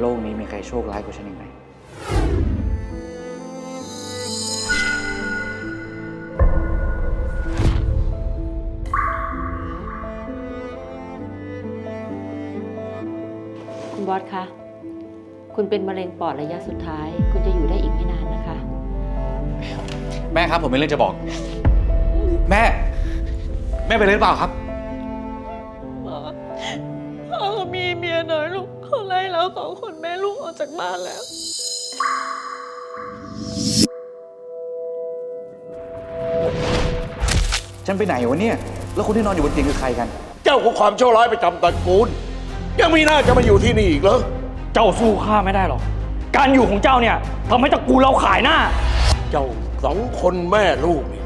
โลกนี้มีใครโชคร้ายกว่าฉันอีกไหม คุณบอสคะ คุณเป็นมะเร็งปอดระยะสุดท้าย คุณจะอยู่ได้อีกไม่นานนะคะ แม่ครับผมมีเรื่องจะบอก แม่ แม่เป็นอะไรหรือเปล่าครับ สองคนแม่ลูกออกจากบ้านแล้ว ฉันไปไหนวะเนี่ย แล้วคนที่นอนอยู่บนเตียงคือใครกัน เจ้าของความชั่วร้ายประจำตระกูล ยังมีหน้าจะมาอยู่ที่นี่อีกเหรอ เจ้าสู้ข้าไม่ได้หรอก การอยู่ของเจ้าเนี่ยทำให้ตระกูลเราขายหน้า เจ้าสองคนแม่ลูกนี่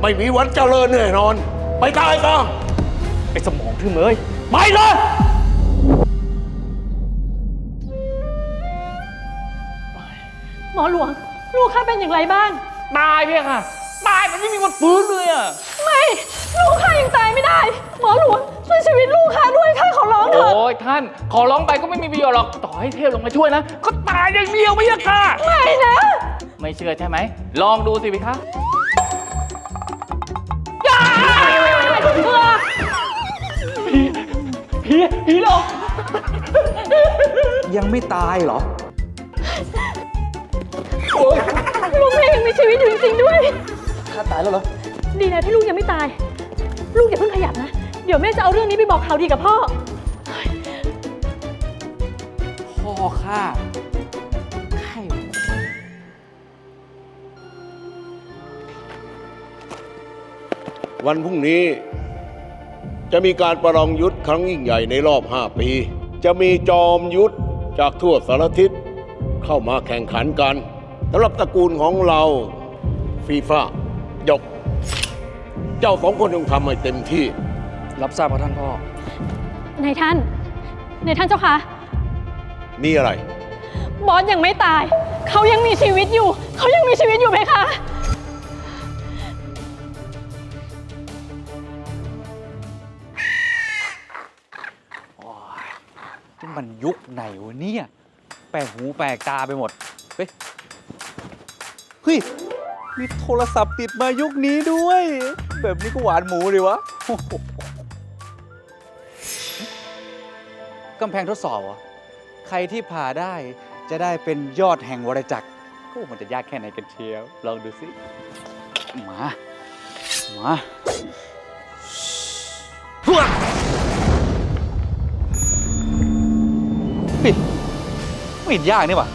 ไม่มีวันเจริญแน่นอน ไปตายซะไอ้สมองทึ่มเอ้ยไปเลย หมอหลวง ลูกข้าเป็นอย่างไรบ้าง ตายเพียค่ะ ตายมันไม่มีวันฟื้นเลยอะ ไม่ ลูกข้ายังตายไม่ได้ หมอหลวงช่วยชีวิตลูกข้าด้วยข้าขอร้องเถอะ โอ้ยท่าน ขอร้องไปก็ไม่มีประโยชน์หรอก ต่อให้เทพลงมาช่วยนะ ก็ตายอย่างเดียวไม่ยากค่ะไม่นะ ไม่เชื่อใช่ไหม ลองดูสิพี่คะผีผีหลอกยังไม่ตายเหรอ ชีวิตอยู่จริงๆด้วยถ้าตายแล้วเหรอ ดีนะที่ลูกยังไม่ตาย ลูกอย่าเพิ่งขยับนะ เดี๋ยวแม่จะเอาเรื่องนี้ไปบอกข่าวดีกับพ่อ พ่อข้าใครวะวันพรุ่งนี้ จะมีการประลองยุทธครั้งยิ่งใหญ่ในรอบ 5 ปี จะมีจอมยุทธจากทั่วสารทิศเข้ามาแข่งขันกัน สำหรับตระกูลของเราฟีฟ่ายก เจ้าสองคนต้องทำให้เต็มที่ รับทราบครับท่านพ่อ นายท่านนายท่านเจ้าคะมีอะไร บอสยังไม่ตาย เขายังมีชีวิตอยู่ เขายังมีชีวิตอยู่ไหมคะ นี่มันยุคไหนวะเนี่ย แปลกหูแปลกตาไปหมด เฮ้ย เฮ้ย มีโทรศัพท์ติดมายุคนี้ด้วย แบบนี้ก็หวานหมูเลยวะโอ้โหกำแพงทดสอบเหรอใครที่ผ่าได้จะได้เป็นยอดแห่งวรจักรก็มันจะยากแค่ไหนกันเชียว ลองดูสิ มา มาพวเฮ้ยไม่ยากนี่หว่า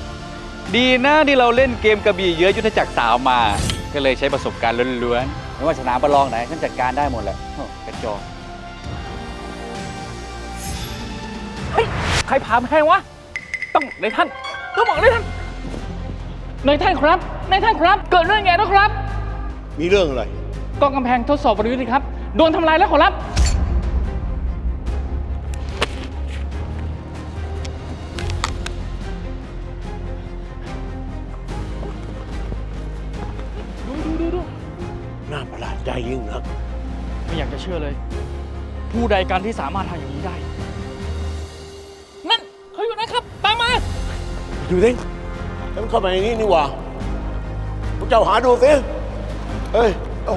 ดีนะที่เราเล่นเกมกระบี่เยอะยุทธจักรสาวมา ก็เลยใช้ประสบการณ์ล้วนๆไม่ว่าสนามประลองไหนฉันจัดการได้หมดแหละโอ้กระจอกใครพามาให้วะ ต้องในายท่านต้องบอกในายท่านในายท่านครับในายท่านครับ เกิดเรื่องไงนะครับ มีเรื่องอะไร กองกำแพงทดสอบบริยุทธ์ครับ โดนทำลายแล้วขอรับ ยิ่งนัก ไม่อยากจะเชื่อเลย ผู้ใดการที่สามารถทำอย่างนี้ได้ นั่นเขาอยู่นะครับ ตามมา อยู่ดิแล้วมันเข้ามาอย่างนี้นี่หว่าพวกเจ้าหาดูสิเฮ้ยเอา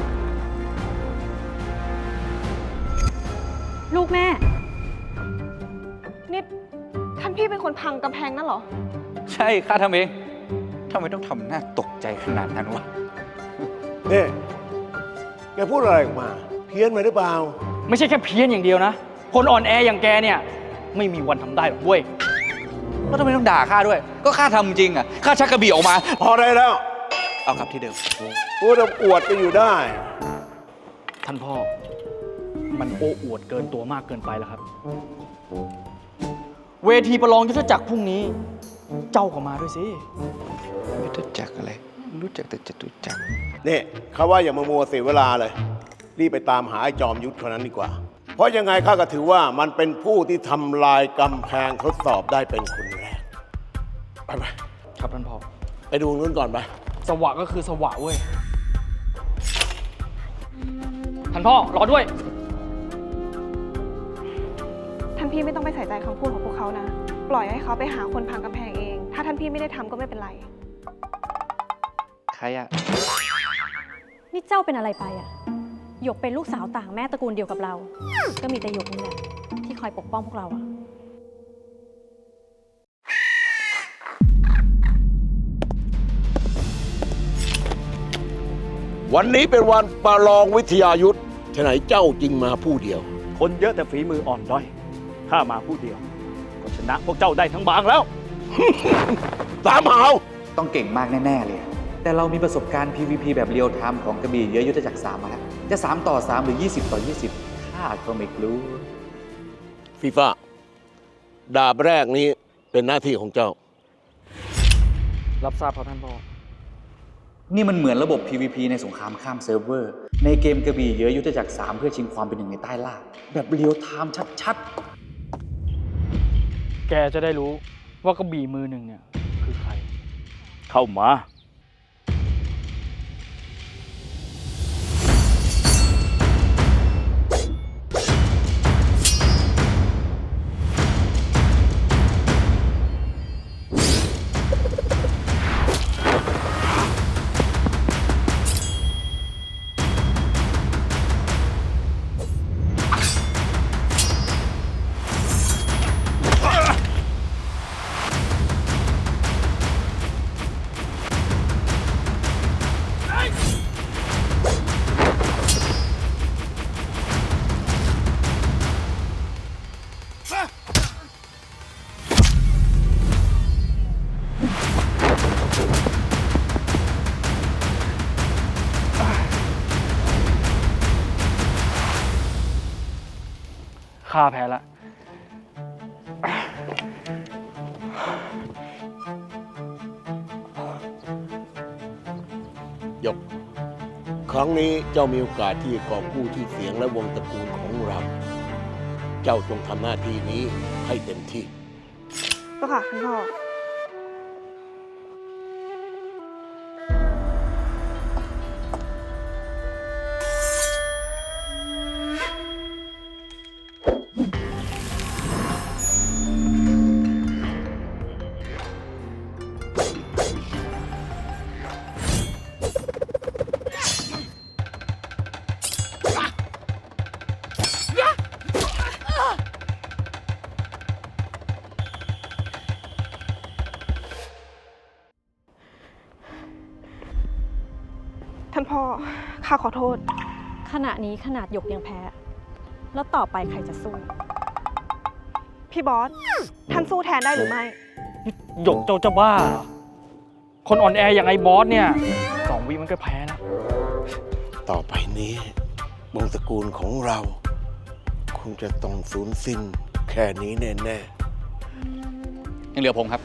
ลูกแม่ นี่ท่านพี่เป็นคนพังกำแพงนั่นเหรอ ใช่ข้าทำเองทำไมต้องทำหน้าตกใจขนาดนั้นวะเนี่ย แกพูดอะไรออกมา เพี้ยนไปหรือเปล่า ไม่ใช่แค่เพี้ยนอย่างเดียวนะ คนอ่อนแออย่างแกเนี่ย ไม่มีวันทำได้หรอกเว้ยแล้วทำไมต้องด่าข้าด้วย ก็ข้าทำจริงอะข้าชักกระบี่ออกมา พอได้แล้วเอากลับที่เดิม พูดอวดก็อยู่ได้ ท่านพ่อ มันโอ้อวดเกินตัวมากเกินไปแล้วครับ เวทีประลองยุทธจักรพรุ่งนี้ เจ้าก็มาด้วยสิยุทธจักรอะไร รู้จักแต่จตุจักรเนี่ยเขาว่าอย่ามามัวเสียเวลาเลย รีบไปตามหาไอ้จอมยุทธคนนั้นดีกว่า เพราะยังไงข้าก็ถือว่ามันเป็นผู้ที่ทำลายกำแพงทดสอบได้เป็นคนแรก ไปไปครับท่านพ่อไปดูนู้นก่อนไป สวะก็คือสวะเว้ยท่านพ่อรอด้วย ท่านพี่ไม่ต้องไปใส่ใจคำพูดของพวกเขานะ ปล่อยให้เขาไปหาคนพังกำแพงเอง ถ้าท่านพี่ไม่ได้ทำก็ไม่เป็นไร ใครอะนี่เจ้าเป็นอะไรไปอะหยกเป็นลูกสาวต่างแม่ตระกูลเดียวกับเรา ก็มีแต่หยกนี่แหละที่คอยปกป้องพวกเราอะวันนี้เป็นวันประลองวิทยายุทธ์ฉะไหนเจ้าจึงมาผู้เดียว คนเยอะแต่ฝีมืออ่อนด้อย ถ้ามาผู้เดียว ก็ชนะพวกเจ้าได้ทั้งบางแล้ว ตามหาวต้องเก่งมากแน่ ๆ เลย แต่เรามีประสบการณ์ PVP แบบเรียลไทม์ของกระบี่เยอะยุทธจักรสามมาแล้ว จะ 3 ต่อ 3 หรือ 20 ต่อ 20ข้าก็ไม่รู้ฟีฟ่าดาบแรกนี้เป็นหน้าที่ของเจ้า รับทราบครับท่านพ่อ นี่มันเหมือนระบบ PVP ในสงครามข้ามเซิร์ฟเวอร์ ในเกมกระบี่เยอะยุทธจักร3เพื่อชิงความเป็นหนึ่งในใต้ล่าแบบเรียลไทม์ชัดแกจะได้รู้ว่ากระบี่มือหนึ่งเนี่ย คือใคร เข้ามาาแพ้ละยก ครั้งนี้เจ้ามีโอกาสที่จะกอบกู้ชื่อเสียงและวงตระกูลของเรา เจ้าจงทำหน้าที่นี้ให้เต็มที่ก็ค่ะท่านพ่อานพ่อ ข้าขอโทษ ขณะนี้ขนาดหยกยังแพ้ แล้วต่อไปใครจะสู้ พี่บอส ท่านสู้แทนได้หรือไม่ หยกเจ้าจะบ้าเหรอคนอ่อนแออย่างไอ้บอสเนี่ยสองวิมันก็แพ้แล้วต่อไปนี้วงตระกูลของเรา คงจะต้องสูญสิ้นแค่นี้แน่ๆๆยังเหลือผมครับ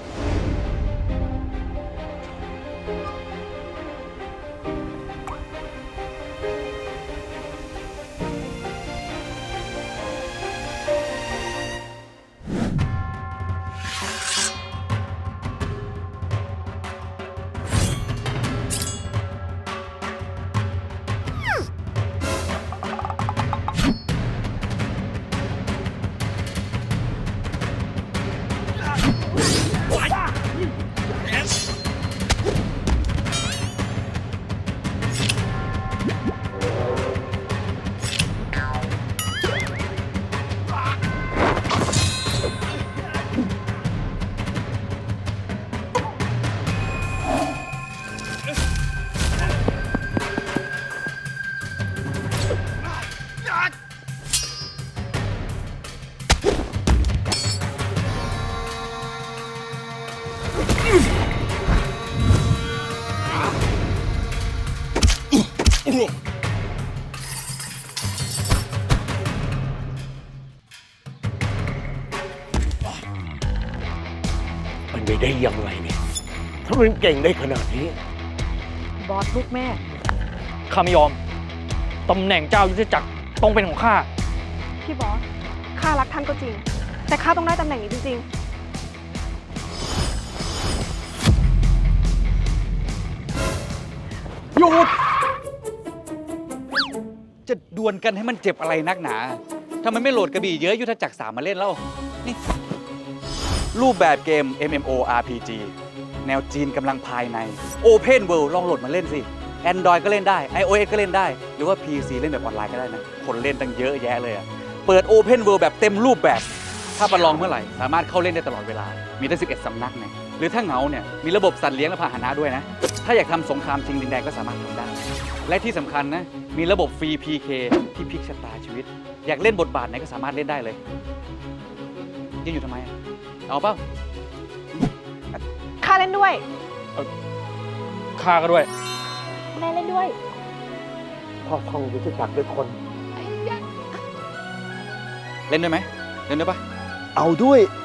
ไปได้ยังไงเนี่ยถ้ามันเก่งได้ขนาดนี้ บอสลูกแม่ ข้าไม่ยอม ตำแหน่งเจ้ายุทธจักรต้องเป็นของข้า พี่บอส ข้ารักท่านก็จริง แต่ข้าต้องได้ตำแหน่งนี้จริงหยุด จะดวลกันให้มันเจ็บอะไรนักหนา ทำไมไม่โหลดกระบี่เยอะยุทธจักรสามมาเล่นแล้วนี่ รูปแบบเกม MMORPG แนวจีนกำลังภายใน Open World ลองโหลดมาเล่นสิ Android ก็เล่นได้ iOS ก็เล่นได้ หรือว่า PC เล่นแบบออนไลน์ก็ได้นะ คนเล่นตั้งเยอะแยะเลยอะเปิด Open World แบบเต็มรูปแบบ ถ้าประลองเมื่อไหร่ สามารถเข้าเล่นได้ตลอดเวลา มีตั้ง11สำนักเนี่ยหรือถ้าเหงาเนี่ยมีระบบสัตว์เลี้ยงและพาหนะด้วยนะ ถ้าอยากทำสงครามชิงดินแดนก็สามารถทำได้ และที่สำคัญนะมีระบบฟรี PK ที่พลิกชะตาชีวิต อยากเล่นบทบาทไหนก็สามารถเล่นได้เลยยืนอยู่ทำไมอะ เอาเปล่าข้าเล่นด้วย ข้าก็ด้วย แม่เล่นด้วยครอบครองยุทธจักรด้วยคน เล่นด้วยไหมเล่นด้วยปะเอาด้วยเ